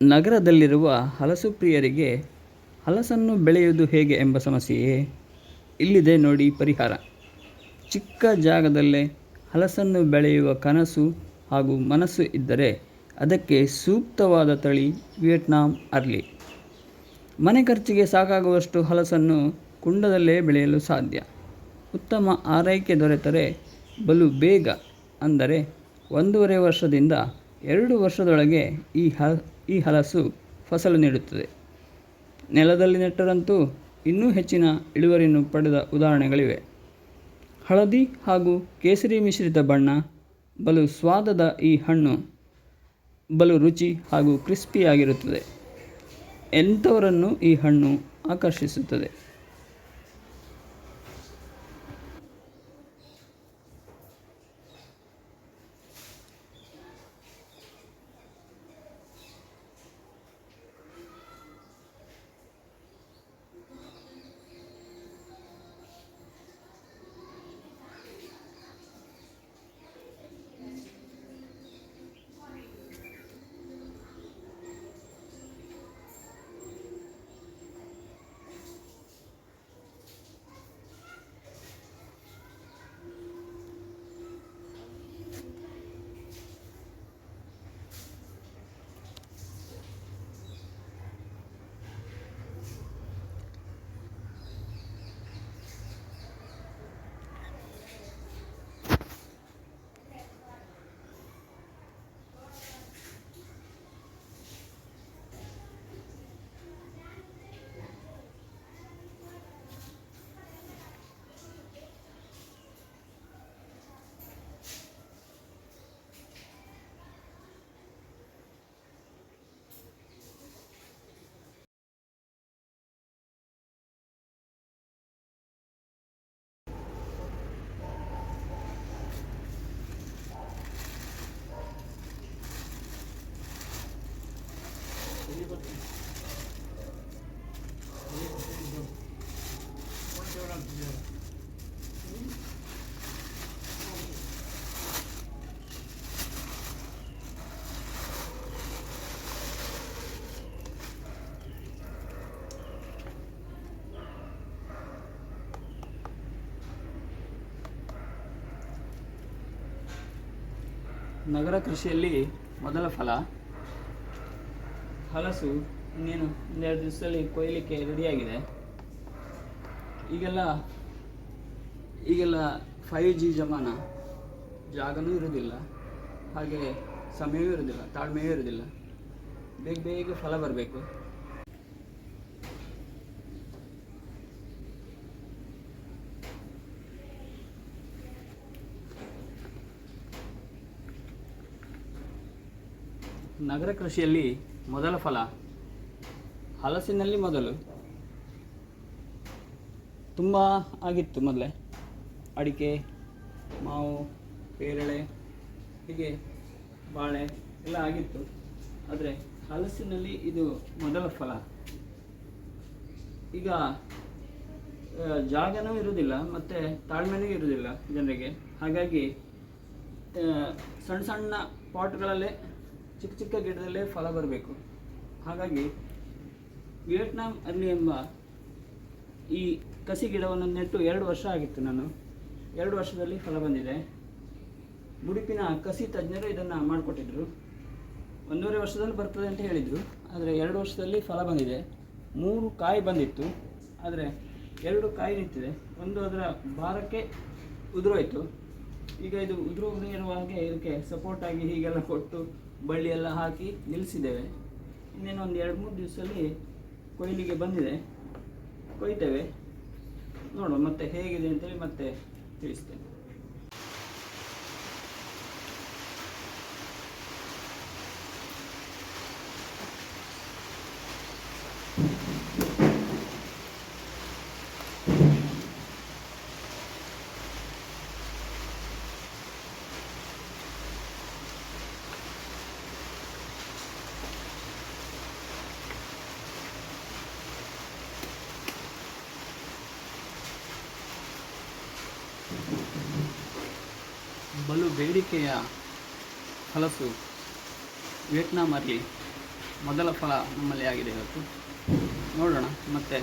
ನಗರದಲ್ಲಿರುವ ಹಲಸು ಪ್ರಿಯರಿಗೆ ಹಲಸನ್ನು ಬೆಳೆಯುವುದು ಹೇಗೆ ಎಂಬ ಸಮಸ್ಯೆಯೇ ಇಲ್ಲಿದೆ ನೋಡಿ ಪರಿಹಾರ. ಚಿಕ್ಕ ಜಾಗದಲ್ಲೇ ಹಲಸನ್ನು ಬೆಳೆಯುವ ಕನಸು ಹಾಗೂ ಮನಸ್ಸು ಇದ್ದರೆ ಅದಕ್ಕೆ ಸೂಕ್ತವಾದ ತಳಿ ವಿಯೆಟ್ನಾಂ ಅರ್ಲಿ. ಮನೆ ಖರ್ಚಿಗೆ ಸಾಕಾಗುವಷ್ಟು ಹಲಸನ್ನು ಕುಂಡದಲ್ಲೇ ಬೆಳೆಯಲು ಸಾಧ್ಯ. ಉತ್ತಮ ಆರೈಕೆ ದೊರೆತರೆ ಬಲು ಬೇಗ ಅಂದರೆ ಒಂದೂವರೆ ವರ್ಷದಿಂದ ಎರಡು ವರ್ಷದೊಳಗೆ ಈ ಹ, ಈ ಹಲಸು ಫಸಲು ನೀಡುತ್ತದೆ. ನೆಲದಲ್ಲಿ ನೆಟ್ಟರಂತೂ ಇನ್ನೂ ಹೆಚ್ಚಿನ ಇಳುವರಿಯನ್ನು ಪಡೆದ ಉದಾಹರಣೆಗಳಿವೆ. ಹಳದಿ ಹಾಗೂ ಕೇಸರಿ ಮಿಶ್ರಿತ ಬಣ್ಣ, ಬಲು ಸ್ವಾದದ ಈ ಹಣ್ಣು, ಬಲು ರುಚಿ ಹಾಗೂ ಕ್ರಿಸ್ಪಿಯಾಗಿರುತ್ತದೆ. ಎಂಥವರನ್ನು ಈ ಹಣ್ಣು ಆಕರ್ಷಿಸುತ್ತದೆ? ನಗರ ಕೃಷಿಯಲ್ಲಿ ಮೊದಲ ಫಲ ಹಲಸು ಇನ್ನೇನು ಒಂದೆರಡು ದಿವಸದಲ್ಲಿ ಕೊಯ್ಲಿಕ್ಕೆ ರೆಡಿಯಾಗಿದೆ. ಈಗೆಲ್ಲ ಈಗೆಲ್ಲ ಫೈವ್ ಜಿ ಜಮಾನ. ಜಾಗನೂ ಇರೋದಿಲ್ಲ ಹಾಗೆ ಸಮಯವೂ ಇರೋದಿಲ್ಲ ತಾಳ್ಮೆಯೂ ಇರೋದಿಲ್ಲ ಬೇಗ ಬೇಗ ಫಲ ಬರಬೇಕು. ನಗರ ಕೃಷಿಯಲ್ಲಿ ಮೊದಲ ಫಲ. ಹಲಸಿನಲ್ಲಿ ಮೊದಲು. ತುಂಬ ಆಗಿತ್ತು ಮೊದಲೇ. ಅಡಿಕೆ, ಮಾವು, ಪೇರಳೆ, ಹೀಗೆ ಬಾಳೆ ಎಲ್ಲ ಆಗಿತ್ತು. ಆದರೆ ಹಲಸಿನಲ್ಲಿ ಇದು ಮೊದಲ ಫಲ. ಈಗ ಜಾಗನೂ ಇರುವುದಿಲ್ಲ ಮತ್ತು ತಾಳ್ಮೆನೂ ಇರುವುದಿಲ್ಲ ಜನರಿಗೆ. ಹಾಗಾಗಿ ಸಣ್ಣ ಸಣ್ಣ ಪಾಟ್ಗಳಲ್ಲೇ ಚಿಕ್ಕ ಚಿಕ್ಕ ಗಿಡದಲ್ಲೇ ಫಲ ಬರಬೇಕು. ಹಾಗಾಗಿ ವಿಯೆಟ್ನಾಂ ಅಲ್ಲಿ ಎಂಬ ಈ ಕಸಿ ಗಿಡವನ್ನು ನೆಟ್ಟು ಎರಡು ವರ್ಷ ಆಗಿತ್ತು ನಾನು. ಎರಡು ವರ್ಷದಲ್ಲಿ ಫಲ ಬಂದಿದೆ. ಉಡುಪಿನ ಕಸಿ ತಜ್ಞರು ಇದನ್ನು ಮಾಡಿಕೊಟ್ಟಿದ್ದರು ಒಂದೂವರೆ ವರ್ಷದಲ್ಲಿ ಬರ್ತದೆ ಅಂತ ಹೇಳಿದರು. ಆದರೆ ಎರಡು ವರ್ಷದಲ್ಲಿ ಫಲ ಬಂದಿದೆ. ಮೂರು ಕಾಯಿ ಬಂದಿತ್ತು. ಆದರೆ ಎರಡು ಕಾಯಿ ನಿಂತಿದೆ. ಒಂದು ಅದರ ಭಾರಕ್ಕೆ ಉದುರೋಯ್ತು. ಈಗ ಇದು ಉದುರು ಇರುವ ಹಾಗೆ ಇದಕ್ಕೆ ಸಪೋರ್ಟ್ ಆಗಿ ಹೀಗೆಲ್ಲ ಕೊಟ್ಟು ಬಳ್ಳಿ ಎಲ್ಲ ಹಾಕಿ ನಿಲ್ಲಿಸಿದ್ದೇವೆ. ಇನ್ನೇನು ಒಂದು ಎರಡು ಮೂರು ದಿವಸದಲ್ಲಿ ಕೊಯ್ಲಿಗೆ ಬಂದಿದೆ. ಕೊಯ್ತೇವೆ. ನೋಡುವ ಮತ್ತೆ ಹೇಗಿದೆ ಅಂತೇಳಿ ಮತ್ತೆ ತಿಳಿಸ್ತೇನೆ. ಬಲು ಬೇಡಿಕೆಯ ಹಲಸು ವಿಯೆಟ್ನಾಂ ಅಲ್ಲಿ ಮೊದಲ ಫಲ ನಮ್ಮಲ್ಲಿ ಆಗಿದೆ ಇವತ್ತು. ನೋಡೋಣ ಮತ್ತೆ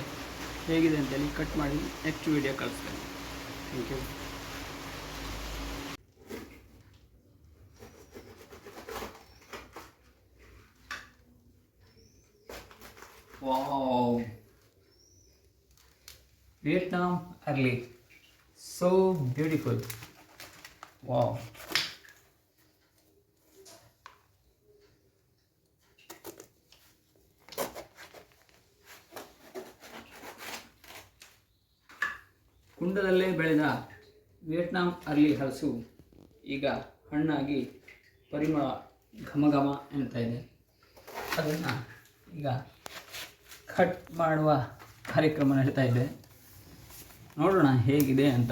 ಹೇಗಿದೆ ಅಂತೇಳಿ ಕಟ್ ಮಾಡಿ ನೆಕ್ಸ್ಟ್ ವಿಡಿಯೋ ಕಳಿಸ್ತೇನೆ. Thank you Vietnam early. So beautiful. Wow. ಕುಂಡದಲ್ಲೇ ಬೆಳೆದ ವಿಯೆಟ್ನಾಂ ಅರ್ಲಿ ಹಲಸು ಈಗ ಹಣ್ಣಾಗಿ ಪರಿಮಳ ಘಮ ಘಮ ಇದೆ ಅದನ್ನು ಈಗ ಕಟ್ ಮಾಡುವ ಕಾರ್ಯಕ್ರಮ ನಡೀತಾ ಇದೆ ನೋಡೋಣ ಹೇಗಿದೆ ಅಂತ.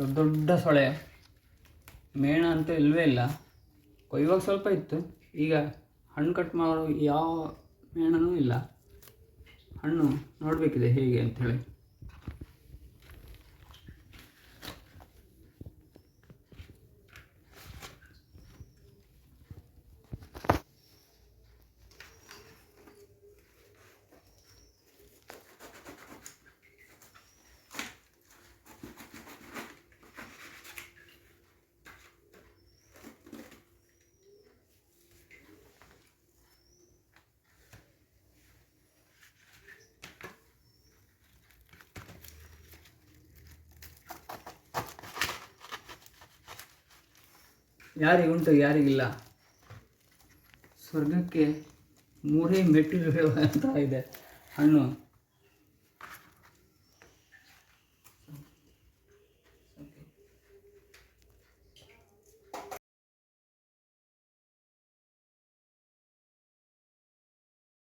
ದೊಡ್ಡ ದೊಡ್ಡ ಸೊಳೆ ಮೇಣ ಅಂತೂ ಇಲ್ಲವೇ ಇಲ್ಲ. ಕೊಯ್ಯುವಾಗ ಸ್ವಲ್ಪ ಇತ್ತು. ಈಗ ಹಣ್ಣು ಕಟ್ ಮಾಡೋ ಯಾವ ಮೇಣನೂ ಇಲ್ಲ. ಹಣ್ಣು ನೋಡಬೇಕಿದೆ ಹೇಗೆ ಅಂಥೇಳಿ ಯಾರಿಗುಂಟು ಯಾರಿಗಿಲ್ಲ. ಸ್ವರ್ಗಕ್ಕೆ ಮೂರೇ ಮೆಟ್ಟಿಲು ಅಂತ ಇದೆ. ಹಣ್ಣು